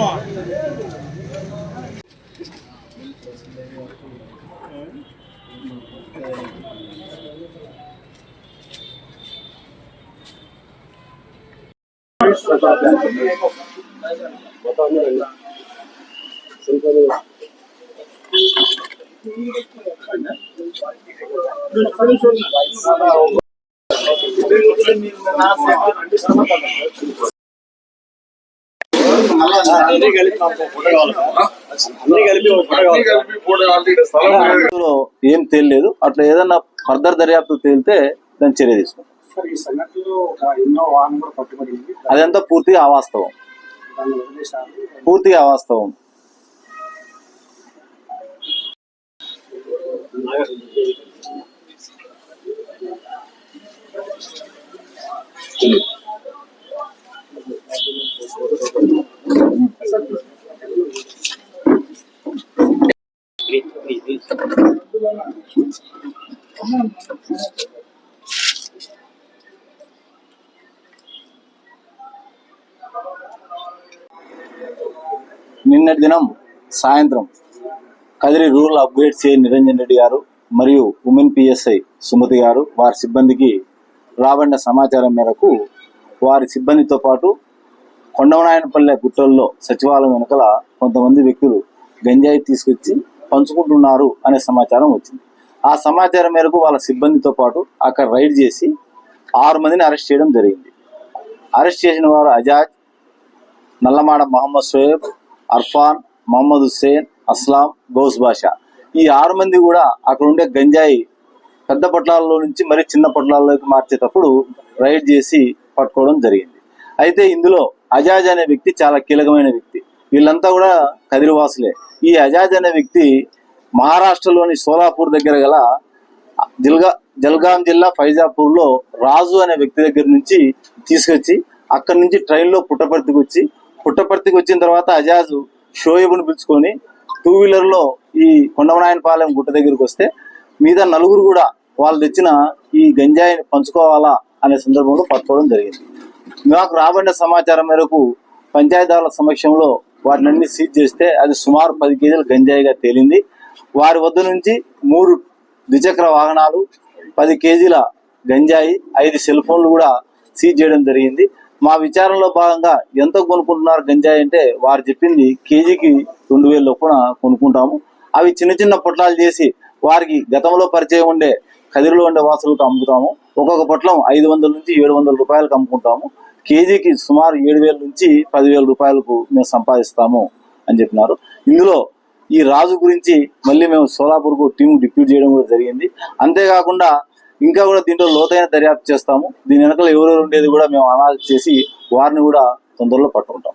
come on. Thank you. ఏం తేలలేదు. అట్లా ఏదన్నా ఫర్దర్ దర్యాప్తు తేలితే దాని చర్య తీసుకుంటాం అదంతా పూర్తిగా అవాస్తవం. దాన్ని పూర్తిగా అవాస్తవం. నిన్నటి దినం సాయంత్రం Kadiri rural upgrade CI Niranjan Reddy గారు మరియు ఉమెన్ పిఎస్ఐ సుమతి గారు వారి సిబ్బందికి రాబడిన సమాచారం మేరకు వారి సిబ్బందితో పాటు కొండవనాయనపల్లె గుట్టల్లో సచివాలయం వెనుకల కొంతమంది వ్యక్తులు గంజాయి తీసుకొచ్చి పంచుకుంటున్నారు అనే సమాచారం వచ్చింది. ఆ సమాచారం మేరకు వాళ్ళ సిబ్బందితో పాటు అక్కడ రైడ్ చేసి ఆరు మందిని అరెస్ట్ చేయడం జరిగింది. అరెస్ట్ చేసిన వారు అజాజ్ నల్లమాడ మహమ్మద్ సోయబ్ అర్ఫాన్ మహమ్మద్ హుస్సేన్ అస్లాం గౌస్ బాషా. ఈ ఆరు మంది కూడా అక్కడ ఉండే గంజాయి పెద్ద పొట్లాల్లో నుంచి మరి చిన్న పొట్లాల్లోకి మార్చేటప్పుడు రైడ్ చేసి పట్టుకోవడం జరిగింది. అయితే ఇందులో అజాజ్ అనే వ్యక్తి చాలా కీలకమైన వ్యక్తి. వీళ్ళంతా కూడా కదిరివాసులే ఈ అజాజ్ అనే వ్యక్తి మహారాష్ట్రలోని సోలాపూర్ దగ్గర గల జల్గా జల్గాం జిల్లా ఫైజాపూర్లో రాజు అనే వ్యక్తి దగ్గర నుంచి తీసుకొచ్చి అక్కడి నుంచి ట్రైన్లో పుట్టపర్తికి వచ్చి పుట్టపర్తికి వచ్చిన తర్వాత అజాజు షోయబుని పిలుచుకొని టూ వీలర్లో ఈ కొండమనాయనపాలెం గుట్ట దగ్గరికి వస్తే మీద నలుగురు కూడా వాళ్ళు తెచ్చిన ఈ గంజాయిని పంచుకోవాలా అనే సందర్భంలో పట్టుకోవడం జరిగింది. మాకు రాబడిన సమాచారం మేరకు పంచాయతీల సమక్షంలో వాటిని అన్ని సీజ్ చేస్తే అది సుమారు పది కేజీల గంజాయిగా తేలింది. వారి వద్ద నుంచి మూడు ద్విచక్ర వాహనాలు పది కేజీల గంజాయి ఐదు సెల్ ఫోన్లు కూడా సీజ్ చేయడం జరిగింది. మా విచారణలో భాగంగా ఎంత కొనుక్కుంటున్నారు గంజాయి అంటే వారు చెప్పింది కేజీకి రెండు వేల లొప్పున కొనుక్కుంటాము. అవి చిన్న చిన్న పొట్లాలు చేసి వారికి గతంలో పరిచయం ఉండే కదిరిలో ఉండే వాసులతో అమ్ముతాము. ఒక్కొక్క పొట్లం ఐదు వందల నుంచి ఏడు వందల రూపాయలకు అమ్ముకుంటాము. కేజీకి సుమారు ఏడు వేల నుంచి పదివేల రూపాయలకు మేము సంపాదిస్తాము అని చెప్పినారు. ఇందులో ఈ రాజు గురించి మళ్ళీ మేము సోలాపూర్కు టీం డిప్యూట్ చేయడం కూడా జరిగింది. అంతేకాకుండా ఇంకా కూడా దీంట్లో లోతైన దర్యాప్తు చేస్తాము. దీని వెనకాల ఎవరెవరు ఉండేది కూడా మేము అనాలిసిస్ చేసి వారిని కూడా తొందరలో పట్టుకుంటాం.